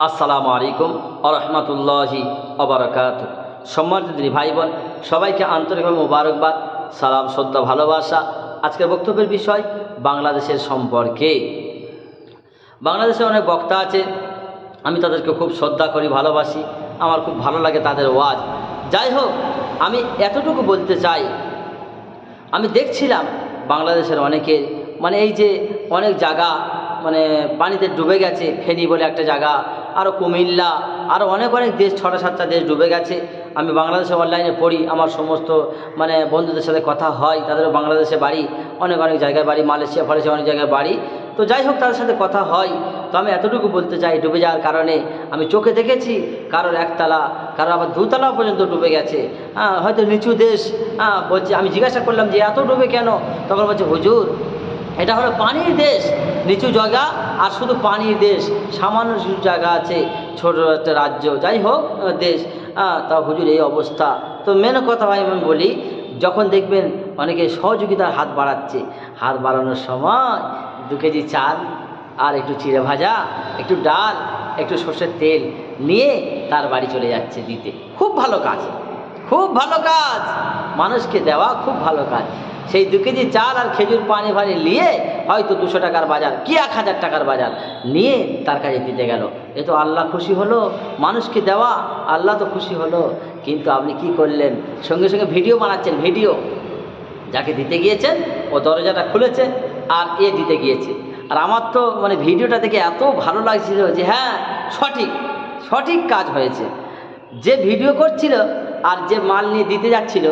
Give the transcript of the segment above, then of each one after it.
আসসালামু আলাইকুম আরহামতুল্লাহি অবরাকাত সম্মানিত দিনী ভাই বোন সবাইকে আন্তরিকভাবে মোবারকবাদ, সালাম, শ্রদ্ধা, ভালোবাসা। আজকের বক্তব্যের বিষয়, বাংলাদেশের সম্পর্কে। বাংলাদেশে অনেক বক্তা আছে, আমি তাদেরকে খুব শ্রদ্ধা করি, ভালোবাসি, আমার খুব ভালো লাগে তাদের ওয়াজ। যাই হোক, আমি এতটুকু বলতে চাই, আমি দেখছিলাম বাংলাদেশের অনেকে মানে এই যে অনেক জায়গা মানে পানিতে ডুবে গেছে, ফেনী বলে একটা জায়গা আরও কুমিল্লা আরও অনেক অনেক দেশ, ছটা সাতটা দেশ ডুবে গেছে। আমি বাংলাদেশে অনলাইনে পড়ি, আমার সমস্ত মানে বন্ধুদের সাথে কথা হয়, তাদেরও বাংলাদেশে বাড়ি, অনেক অনেক জায়গায় বাড়ি, মালয়েশিয়া ফালেশিয়া অনেক জায়গায় বাড়ি। তো যাই হোক, তাদের সাথে কথা হয়। তো আমি এতটুকু বলতে চাই, ডুবে যাওয়ার কারণে। আমি চোখে দেখেছি, কারোর একতলা, কারোর আবার দুতলা পর্যন্ত ডুবে গেছে। হ্যাঁ হয়তো নিচু দেশ হ্যাঁ বলছে, আমি জিজ্ঞাসা করলাম যে, এত ডুবে কেন? তখন বলছে, হুজুর, এটা হলো পানির দেশ, নিচু জায়গা আর শুধু পানির দেশ, সামান্য কিছু জায়গা আছে, ছোট একটা রাজ্য, যাই হোক দেশ তা হুজুর এই অবস্থা। তো মেন কথা ভাই আমি বলি, যখন দেখবেন অনেকে সহযোগিতার হাত বাড়াচ্ছে, হাত বাড়ানোর সময় দু কেজি চাল আর একটু চিড়ে ভাজা, একটু ডাল, একটু সর্ষের তেল নিয়ে তার বাড়ি চলে যাচ্ছে দিতে। খুব ভালো কাজ, খুব ভালো কাজ। মানুষকে দেওয়া খুব ভালো কাজ। সেই দু কেজি চাল আর খেজুর পানি ভানি নিয়ে হয়তো দুশো টাকার বাজার, কি এক হাজার টাকার বাজার, নিয়ে তার কাছে দিতে গেল। এ তো আল্লাহ খুশি হলো, মানুষকে দেওয়া, আল্লাহ তো খুশি হলো। কিন্তু আপনি কি করলেন? সঙ্গে সঙ্গে ভিডিও বানাচ্ছেন, ভিডিও। যাকে দিতে গিয়েছেন, ও দরজাটা খুলেছে আর এ দিতে গিয়েছে। আর আমার তো মানে ভিডিওটা দেখে এত ভালো লাগছিল যে হ্যাঁ সঠিক সঠিক কাজ হয়েছে। যে ভিডিও করছিল আর যে মাল নিয়ে দিতে যাচ্ছিল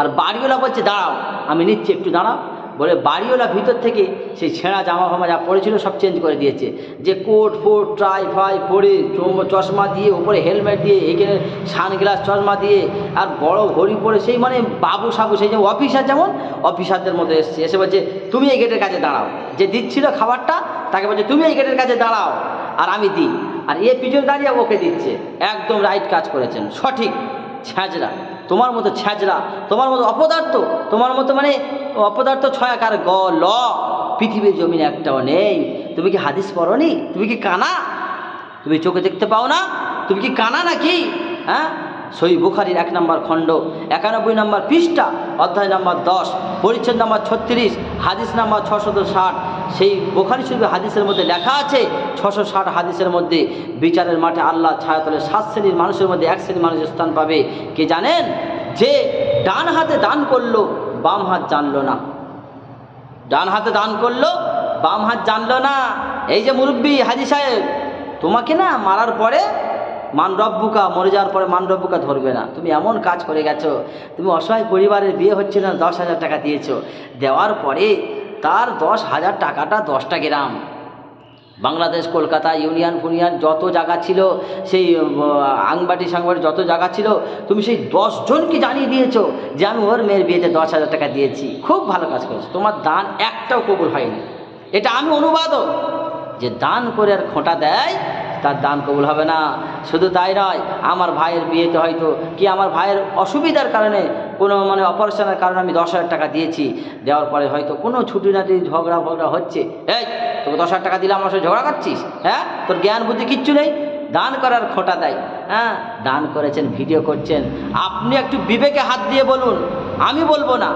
আর বাড়িওয়ালা বলছে, দাঁড়াও, আমি নিচ্ছি একটু, দাঁড়াও। বলে বাড়িওয়ালা ভিতর থেকে সেই ছেঁড়া জামা ফামা যা পড়েছিল সব চেঞ্জ করে দিয়েছে। যে কোট, ফোট ট্রাই ফাই পরে চশমা দিয়ে উপরে হেলমেট দিয়ে, এখানে সানগ্লাস চশমা দিয়ে, আর বড় ঘড়ি পরে সেই মানে বাবু সাবু, সেই যে অফিসার যেমন অফিসারদের মধ্যে এসছে। এসে বলছে, তুমি এই গেটের কাছে দাঁড়াও। যে দিচ্ছিল খাবারটা, তাকে বলছে, তুমি এই গেটের কাছে দাঁড়াও, আর আমি দিই। আর এ পিছনে দাঁড়িয়ে ওকে দিচ্ছে। একদম রাইট কাজ করেছেন। সঠিক। ছ্যাঁচড়া তোমার মতো ছ্যাঁচড়া তোমার মতো অপদার্থ, তোমার মতো মানে অপদার্থ ছয় ছয়াকার গ ল পৃথিবীর জমিনে একটাও নেই। তুমি কি হাদিস পড়নি? তুমি কি কানা? তুমি চোখে দেখতে পাও না? তুমি কি কানা নাকি? হ্যাঁ? সই বুখারির এক নম্বর খণ্ড, একানব্বই নম্বর পৃষ্ঠা, অধ্যায় নম্বর দশ, পরিচ্ছেদ নম্বর ছত্রিশ, হাদিস নম্বর ছশত ষাট সেই বোখারি শরীফ হাদিসের মধ্যে লেখা আছে, ছশো ষাট হাদিসের মধ্যে বিচারের মাঠে আল্লাহ ছায়াতলে সাত শ্রেণির মানুষের মধ্যে এক শ্রেণির মানুষ স্থান পাবে। কে জানেন? যে ডান হাতে দান করল, বাম হাত জানলো না। ডান হাতে দান করল, বাম হাত জানলো না। এই যে মুরব্বী হাজি সাহেব, তোমাকে না মারার পরে মান রব্বুকা, মরে যাওয়ার পরে মান রব্বুকা ধরবে না। তুমি এমন কাজ করে গেছো, তুমি অসহায় পরিবারের বিয়ে হচ্ছে না, দশ হাজার টাকা দিয়েছ। দেওয়ার পরে তার দশ হাজার টাকাটা দশটা গ্রাম। বাংলাদেশ, কলকাতা, ইউনিয়ন, ফুনিয়ন, যত জায়গা ছিল, সেই আংবাটি সাংবাটি যত জায়গা ছিল, তুমি সেই দশজনকে জানিয়ে দিয়েছ যে আমি ওর মেয়ের বিয়েতে দশ হাজার টাকা দিয়েছি। খুব ভালো কাজ করেছ। তোমার দান একটাও কবুল হয়নি। এটা আমি অনুবাদও যে দান করে আর খোঁটা দেয় তার দান কবুল হবে না। শুধু তাই নয়, আমার ভাইয়ের বিয়েতে হয়তো কি আমার ভাইয়ের অসুবিধার কারণে, কোনো মানে অপারেশনের কারণে আমি দশ হাজার টাকা দিয়েছি। দেওয়ার পরে হয়তো কোনো ছুটি নাটি ঝগড়া ফগড়া হচ্ছে। এই, তোকে দশ হাজার টাকা দিলে আমার সাথে ঝগড়া করছিস? হ্যাঁ? তোর জ্ঞান বুদ্ধি কিচ্ছু নেই? দান করার খোঁটা দেয়। হ্যাঁ? দান করেছেন, ভিডিও করছেন। আপনি একটু বিবেকে হাত দিয়ে বলুন। আমি বলব না।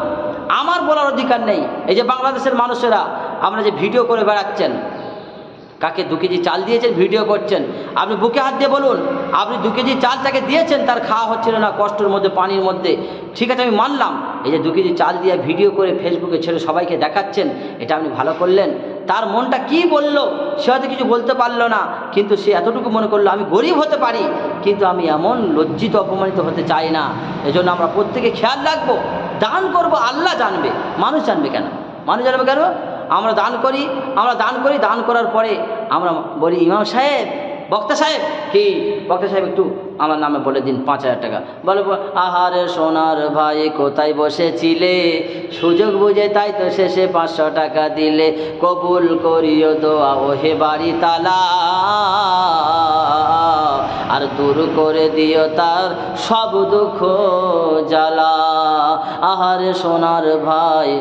আমার বলার অধিকার নেই। এই যে বাংলাদেশের মানুষেরা, আপনারা যে ভিডিও করে বেড়াচ্ছেন কাকে দু কেজি চাল দিয়েছেন, ভিডিও করছেন। আপনি বুকে হাত দিয়ে বলুন, আপনি দু কেজি চাল তাকে দিয়েছেন, তার খাওয়া হচ্ছিল না কষ্টের মধ্যে, পানির মধ্যে। ঠিক আছে, আমি মানলাম, এই যে দু কেজি চাল দিয়ে ভিডিও করে ফেসবুকে ছেড়ে সবাইকে দেখাচ্ছেন, এটা আপনি ভালো করলেন। তার মনটা কি বলল, সে হয়তো কিছু বলতে পারল না, কিন্তু সে এতটুকু মনে করল, আমি গরিব হতে পারি, কিন্তু আমি এমন লজ্জিত, অপমানিত হতে চাই না। এজন্য আমরা প্রত্যেকে খেয়াল রাখব, দান করব, আল্লাহ জানবে। মানুষ জানবে কেন? মানুষ জানবে কেন? আমরা দান করি, আমরা দান করি, দান করার পরে আমরা বলি, ইমাম সাহেব, বক্তা সাহেব। কি? বক্তা সাহেব, একটু আমার নামে বলে দিন, পাঁচ হাজার টাকা। বলে, আহারে সোনার ভাই কোথায় বসেছিলে? সুযোগ বুঝে তাই তো শেষে পাঁচশো টাকা দিলে। কবুল করিও দোয়া ও হে বাড়ি তালা। আর দূর করে দিও তার সব দুঃখ জ্বালা। আহারে সোনার ভাই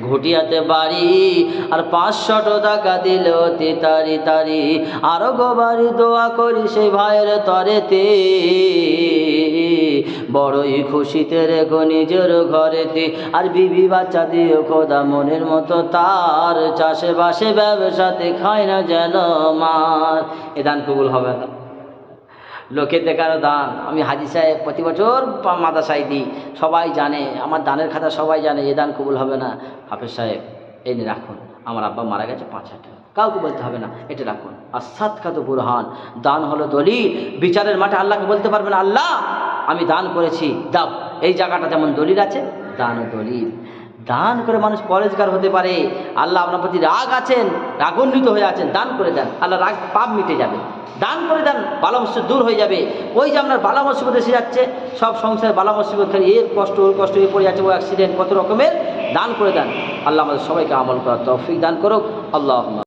ঘটিয়াতে বাড়ি আর পাঁচশত টাকা দিল তে তারি তারি। আরও গোবারি দোয়া করি সেই ভাইয়ের তরেতে। বড়ই খুশিতে রেখো নিজের ঘরেতে। আর বিবি বাচ্চা দিও খোদা, মনের মতো তার। চাষে বাসে ব্যবসাতে খায় না যেন মার। এ দান কবুল হবে না। লোকে দেখানো দান। আমি হাজি সাহেব প্রতি বছর পা- মাদ্রাসায় দিই। সবাই জানে, আমার দানের খাতা সবাই জানে, এ দান কবুল হবে না। হাফেজ সাহেব, এই নিয়ে রাখুন। আমার আব্বা মারা গেছে পাঁচ হাজার টাকা। কাউকে বলতে হবে না, এটা রাখুন। আর সাত খাত বুরহান, দান হলো দলিল। বিচারের মাঠে আল্লাহকে বলতে পারবেন আল্লাহ, আমি দান করেছি, দাও। এই জায়গাটা যেমন দলিল আছে দান দলিল। দান করে মানুষ পরেজগার হতে পারে। আল্লাহ আপনার প্রতি রাগ আছেন, রাগান্বিত হয়ে আছেন, দান করে দেন। আল্লাহ রাগ পাপ মিটে যাবে। দান করে দেন, বালা দূর হয়ে যাবে। ওই যে আপনার বালা মুসিবত এসে যাচ্ছে, সব সংসারে বালা মুসিবত খালি এর কষ্ট, ওর কষ্ট, এ পড়ে যাচ্ছে ও অ্যাক্সিডেন্ট কত রকমের। দান করে দেন। আল্লাহ আমাদের সবাইকে আমল করার তফিক দান করুক। আল্লাহ